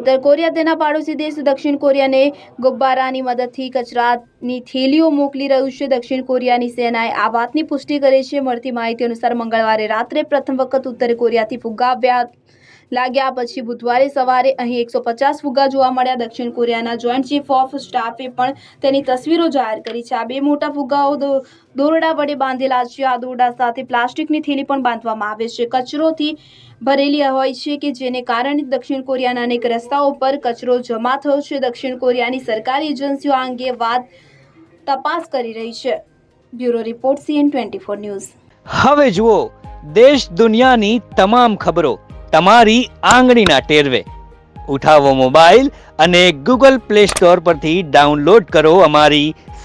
ઉત્તર કોરિયા તેના પાડોશી દેશ દક્ષિણ કોરિયાને ગુબ્બારાની મદદથી કચરાની થેલીઓ મોકલી રહ્યું છે. દક્ષિણ કોરિયાની સેનાએ આ વાતની પુષ્ટિ કરી છે. મળતી માહિતી અનુસાર મંગળવારે રાત્રે પ્રથમ વખત ઉત્તર કોરિયાથી ફુગ્ગા આવ્યા લાગ્યા પછી બુધવારે સવારે અહીં એકસો પચાસ ફુગ્ગા જોવા મળ્યા. દક્ષિણ કોરિયાના જોઈન્ટ ચીફ ઓફ સ્ટાફે પણ તેની તસવીરો જાહેર કરી છે. આ બે મોટા ફુગ્ગાઓ દોરડા વડે બાંધેલા છે. આ દોરડા સાથે પ્લાસ્ટિકની થેલી પણ બાંધવામાં આવે છે. કચરોથી ભરેલી હોય છે કે જેને કારણે દક્ષિણ કોરિયાના અનેક રસ્તાઓ પર કચરો જમા થયો છે. દક્ષિણ કોરિયાની સરકારી એજન્સીઓ આ અંગે વાત તપાસ કરી રહી છે. Bureau report CN twenty four news. હવે જુઓ, દેશ દુનિયાની તમામ ખબરો તમારી આંગળીના ટેરવે. ઉઠાવો મોબાઈલ અને ગૂગલ પ્લે સ્ટોર પરથી ડાઉનલોડ કરો અમારી